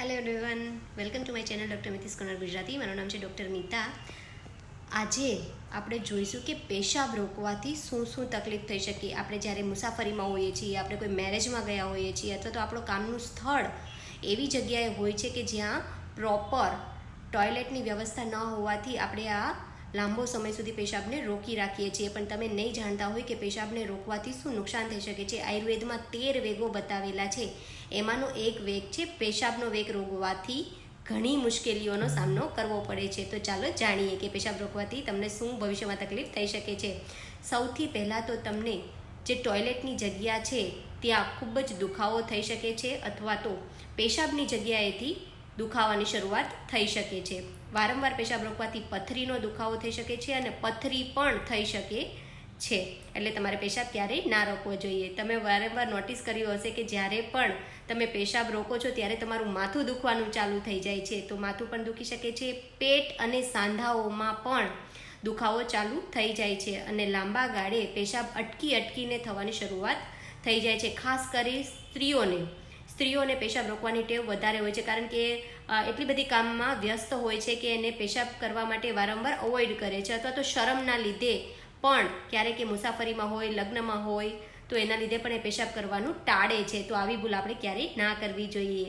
Hello everyone welcome to my channel doctor Mitish Konar Gujarati મારું નામ છે doctor Mita આજે આપણે જોઈશું કે પેશાબ રોકવાથી શું શું તકલીફ થઈ શકે. આપણે જ્યારે મુસાફરીમાં હોઈએ છીએ, આપણે કોઈ મેરેજમાં ગયા હોઈએ છીએ, અથવા તો આપણું કામનું સ્થળ એવી જગ્યાએ હોય છે કે જ્યાં પ્રોપર ટોયલેટની વ્યવસ્થા ન હોવાથી આપણે આ લાંબો સમય સુધી પેશાબને રોકી રાખીએ છીએ, પણ તમે નહીં જાણતા હોય કે પેશાબને રોકવાથી શું નુકસાન થઈ શકે છે. આયુર્વેદમાં તેર વેગો બતાવેલા છે. એમાંનો એક વેગ છે પેશાબનો વેગ રોકવાથી ઘણી મુશ્કેલીઓનો સામનો કરવો પડે છે. તો ચાલો જાણીએ કે પેશાબ રોકવાથી તમને શું ભવિષ્યમાં તકલીફ થઈ શકે છે. સૌથી પહેલાં તો તમને જે ટોયલેટની જગ્યા છે, ત્યાં ખૂબ જ દુખાવો થઈ શકે છે અથવા તો પેશાબની જગ્યાએથી દુખાવાની શરૂઆત થઈ શકે છે. વારંવાર પેશાબ રોકવાથી પથરીનો દુખાવો થઈ શકે છે અને પથરી પણ થઈ શકે છે. એટલે તમારે પેશાબ ક્યારેય ના રોકવો જોઈએ. તમે વારંવાર નોટિસ કર્યું હશે કે જ્યારે પણ તમે પેશાબ રોકો છો ત્યારે તમારું માથું દુખવાનું ચાલુ થઈ જાય છે. તો માથું પણ દુખી શકે છે. પેટ અને સાંધાઓમાં પણ દુખાવો ચાલુ થઈ જાય છે અને લાંબા ગાળે પેશાબ અટકી અટકીને થવાની શરૂઆત થઈ જાય છે. ખાસ કરી સ્ત્રીઓને. સ્ત્રીઓને પેશાબ રોકવાની ટેવ વધારે હોય છે, કારણ કે એટલી બધી કામમાં વ્યસ્ત હોય છે કે એને પેશાબ કરવા માટે વારંવાર અવોઇડ કરે છે, અથવા તો શરમના લીધે પણ ક્યારેક એ મુસાફરીમાં હોય, લગ્નમાં હોય, તો એના લીધે પણ એ પેશાબ કરવાનું ટાળે છે. તો આવી ભૂલ આપણે ક્યારેય ના કરવી જોઈએ.